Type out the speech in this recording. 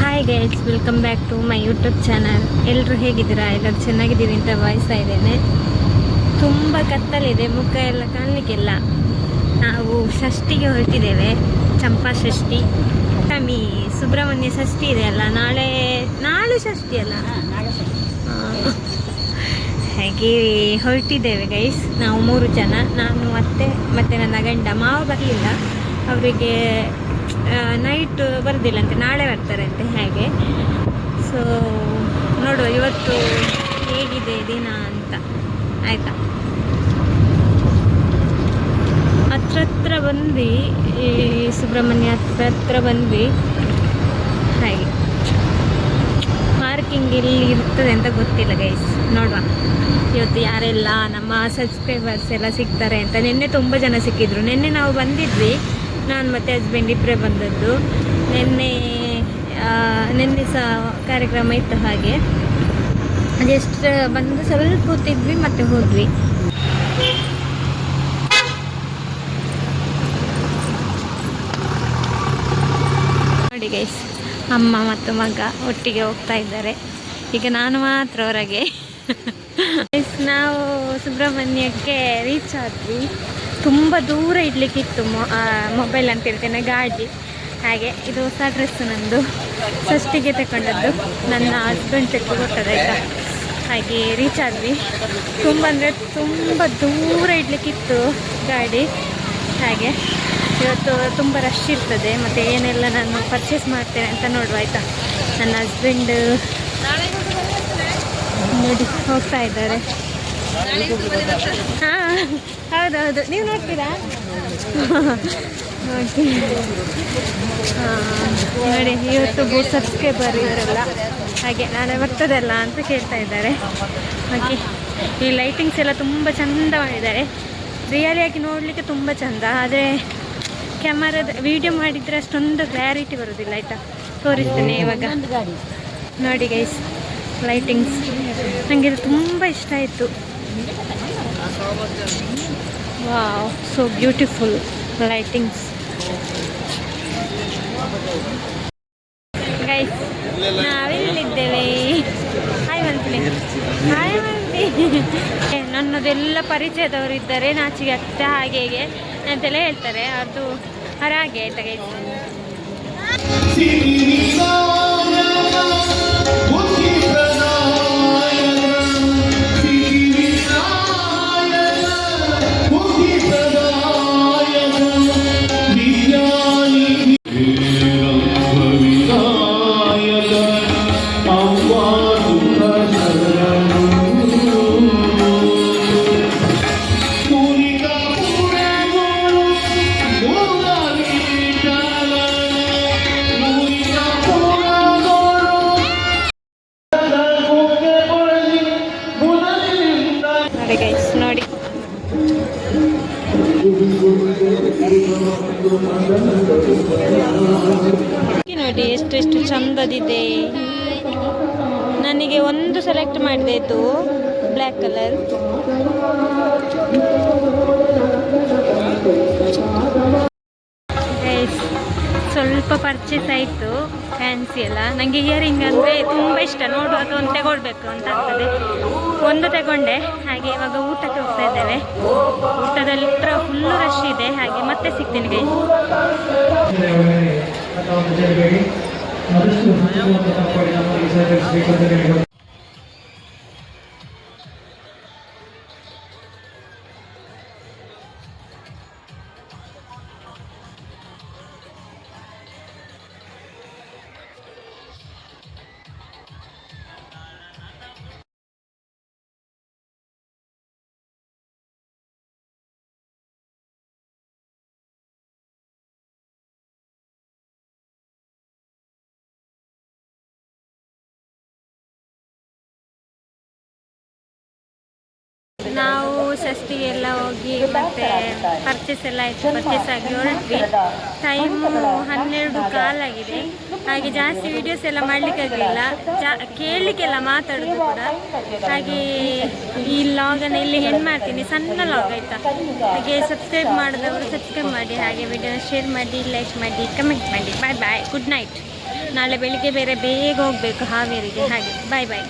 Hi guys welcome back to my YouTube channel ಎಲ್ಲರೂ ಹೇಗಿದ್ದೀರಾ? ಎಲ್ಲರೂ ಚೆನ್ನಾಗಿದ್ದೀರಿ ಅಂತ ಭಾವಿಸ್ತಾ ಇದ್ದೇನೆ. ತುಂಬ ಕತ್ತಲಿದೆ ಮುಖ ಎಲ್ಲ ಕಾಣಲಿಕ್ಕೆಲ್ಲ. ನಾವು ಷಷ್ಠಿಗೆ ಹೊರಟಿದ್ದೇವೆ ಚಂಪಾ ಷಷ್ಠಿ. ಕಮ್ಮಿ ಸುಬ್ರಹ್ಮಣ್ಯ ಷಷ್ಠಿ ಇದೆ ಅಲ್ಲ ನಾಳೆ ನಾಳೆ ಷಷ್ಠಿ ಅಲ್ಲ? ಹಾಗೆ ಹೊರಟಿದ್ದೇವೆ ಗೈಸ್ ನಾವು ಮೂರು ಜನ. ನಾನು ಮತ್ತೆ ಮತ್ತು ನನ್ನ ಗಂಡ. ಮಾವ ಬರಲಿಲ್ಲ. ಅವರಿಗೆ ನೈಟ್ ಬರೋದಿಲ್ಲಂತೆ, ನಾಳೆ ಬರ್ತಾರಂತೆ ಹಾಗೆ. ಸೊ ನೋಡುವ ಇವತ್ತು ಹೇಗಿದೆ ದಿನ ಅಂತ. ಆಯಿತಾ? ಹತ್ರ ಹತ್ರ ಬಂದು ಈ ಸುಬ್ರಹ್ಮಣ್ಯ ಹತ್ರ ಹತ್ರ ಬಂದ್ವಿ. ಹಾಗೆ. ಪಾರ್ಕಿಂಗ್ ಎಲ್ಲಿ ಇರ್ತದೆ ಅಂತ ಗೊತ್ತಿಲ್ಲ ಗೈಸ್ ನೋಡುವ. ಇವತ್ತು ಯಾರೆಲ್ಲ ನಮ್ಮ ಸಬ್ಸ್ಕ್ರೈಬರ್ಸ್ ಎಲ್ಲ ಸಿಗ್ತಾರೆ ಅಂತ. ನಿನ್ನೆ ತುಂಬ ಜನ ಸಿಕ್ಕಿದ್ರು. ನಿನ್ನೆ ನಾವು ಬಂದಿದ್ವಿ. ನಾನು ಮತ್ತು ಹಸ್ಬೆಂಡ್ ಇಬ್ಬರೇ ಬಂದದ್ದು. ನಿನ್ನೆ ನಿನ್ನೆ ಸಹ ಕಾರ್ಯಕ್ರಮ ಇತ್ತು ಹಾಗೆ. ಜಸ್ಟ್ ಬಂದು ಸ್ವಲ್ಪ ಕೂತಿದ್ವಿ, ಮತ್ತೆ ಹೋದ್ವಿ. ನೋಡಿ ಗೈಸ್ ಅಮ್ಮ ಮತ್ತು ಮಗ ಒಟ್ಟಿಗೆ ಹೋಗ್ತಾ ಇದ್ದಾರೆ. ಈಗ ನಾನು ಮಾತ್ರ ಹೊರಗೆ. ನಾವು ಸುಬ್ರಹ್ಮಣ್ಯಕ್ಕೆ ರೀಚ್ ಆದ್ವಿ. ತುಂಬ ದೂರ ಇಡ್ಲಿಕ್ಕಿತ್ತು ಮೊಬೈಲ್ ಅಂತ ಹೇಳ್ತೇನೆ ಗಾಡಿ ಹಾಗೆ, ಇದು ಹೊಸ ಡ್ರೆಸ್ ನಂದು. ಫಸ್ಟಿಗೆ ತಗೊಂಡದ್ದು ನನ್ನ ಹಸ್ಬೆಂಡ್ ತೆಗೆದು ಕೊಟ್ಟದಾಯ್ತಾ ಹಾಗೆ ರೀಚ್ ಆದ್ವಿ ತುಂಬ ಅಂದರೆ ತುಂಬ ದೂರ ಇಡ್ಲಿಕ್ಕಿತ್ತು ಗಾಡಿ. ಹಾಗೆ, ಇವತ್ತು ತುಂಬ ರಶ್ ಇರ್ತದೆ. ಮತ್ತು ಏನೆಲ್ಲ ನಾನು ಪರ್ಚೇಸ್ ಮಾಡ್ತೇನೆ ಅಂತ ನೋಡುವ, ಆಯಿತಾ? ನನ್ನ ಹಸ್ಬೆಂಡ್ ನೋಡಿ, ಹೋಗ್ತಾ ಇದ್ದಾರೆ. ಹಾಂ, ಹೌದೌದು. ನೀವು ನೋಡ್ತೀರಾ? ಓಕೆ. ನೋಡಿ, ಇವತ್ತು ಬೂಟ್ ಸಬ್ಸ್ಕ್ರೈಬರ್ ಇವರೆಲ್ಲ. ಹಾಗೆ ನಾಳೆ ಬರ್ತದಲ್ಲ ಅಂತ ಕೇಳ್ತಾ ಇದ್ದಾರೆ. ಓಕೆ. ಈ ಲೈಟಿಂಗ್ಸ್ ಎಲ್ಲ ತುಂಬ ಚಂದ ಮಾಡಿದ್ದಾರೆ ರಿಯಲಿಯಾಗಿ ನೋಡಲಿಕ್ಕೆ ತುಂಬ ಚಂದ. ಆದರೆ ಕ್ಯಾಮರಾದ ವಿಡಿಯೋ ಮಾಡಿದರೆ ಅಷ್ಟೊಂದು ಕ್ಲಾರಿಟಿ ಬರೋದಿಲ್ಲ, ಆಯಿತಾ? ತೋರಿಸ್ತೇನೆ ಇವಾಗ. ನೋಡಿ ಗೈಸ್ ಲೈಟಿಂಗ್ಸ್ ನನಗೆ ತುಂಬ ಇಷ್ಟ ಆಯಿತು. Wow so beautiful lightings guys ನಾವೆಲ್ಲಿದ್ದೇವೆ. Hi monthly hi monthly ನನ್ನದೆಲ್ಲ ಪರಿಚಯದವರಿದ್ದಾರೆ ನಾಚಿಗೆ ಆಗ್ತಾ ಹಾಗೆ ಹೀಗೆ ಅಂತೆಲ್ಲ ಹೇಳ್ತಾರೆ. ಅದು, ಹಾಗೆ ಆಯ್ತಾ ಗೈಸ್ ನೋಡಿ ಎಷ್ಟು ಎಷ್ಟು ಚಂದದಿದೆ. ನನಗೆ ಒಂದು ಸೆಲೆಕ್ಟ್ ಮಾಡಿದೆ ಇದು ಬ್ಲ್ಯಾಕ್ ಕಲರ್ ಪರ್ಚೇಸ್ ಆಯಿತು ಫ್ಯಾನ್ಸಿ ಎಲ್ಲ ನನಗೆ ಇಯರಿಂಗ್ ಅಂದರೆ ತುಂಬ ಇಷ್ಟ. ನೋಡುವಾಗ ಒಂದು ತಗೊಳ್ಬೇಕು ಅಂತ ಆಗ್ತದೆ. ಒಂದು ತಗೊಂಡೆ. ಹಾಗೆ ಇವಾಗ ಊಟಕ್ಕೆ ಹೋಗ್ತಾ ಇದ್ದೇವೆ. ಊಟದಲ್ಲಿ ಫುಲ್ಲು ರಶ್ ಇದೆ. ಹಾಗೆ ಮತ್ತೆ ಸಿಗ್ತೀನಿ ಆದಷ್ಟು ಷಷ್ಠಿಗೆಲ್ಲ ಹೋಗಿ ಮತ್ತೆ ಪರ್ಚೇಸ್ ಎಲ್ಲ ಆಯಿತು ಪರ್ಚೇಸ್ ಆಗಿ ಹೊರಟ್ವಿ. ಟೈಮು ಹನ್ನೆರಡು ಕಾಲಾಗಿದೆ ಹಾಗೆ ಜಾಸ್ತಿ ವಿಡಿಯೋಸ್ ಎಲ್ಲ ಮಾಡಲಿಕ್ಕಾಗಲಿಲ್ಲ ಜಾ, ಕೇಳಲಿಕ್ಕೆಲ್ಲ ಮಾತಾಡೋದು ಕೂಡ. ಹಾಗೆ ಈ ಲಾಗನ್ನು ಇಲ್ಲಿ ಹೆಣ್ ಮಾಡ್ತೀನಿ. ಸಣ್ಣ ಲಾಗ್ ಆಯಿತಾ? ಹಾಗೆ ಸಬ್ಸ್ಕ್ರೈಬ್ ಮಾಡಿದವರು ಸಬ್ಸ್ಕ್ರೈಬ್ ಮಾಡಿ, ಹಾಗೆ ವಿಡಿಯೋ ಶೇರ್ ಮಾಡಿ ಲೈಕ್ ಮಾಡಿ ಕಮೆಂಟ್ ಮಾಡಿ. ಬಾಯ್ ಬಾಯ್ ಗುಡ್ ನೈಟ್ ನಾಳೆ ಬೆಳಿಗ್ಗೆ ಬೇರೆ ಬೇಗ ಹೋಗಬೇಕು ಹಾವೇರಿಗೆ. ಹಾಗೆ ಬಾಯ್ ಬಾಯ್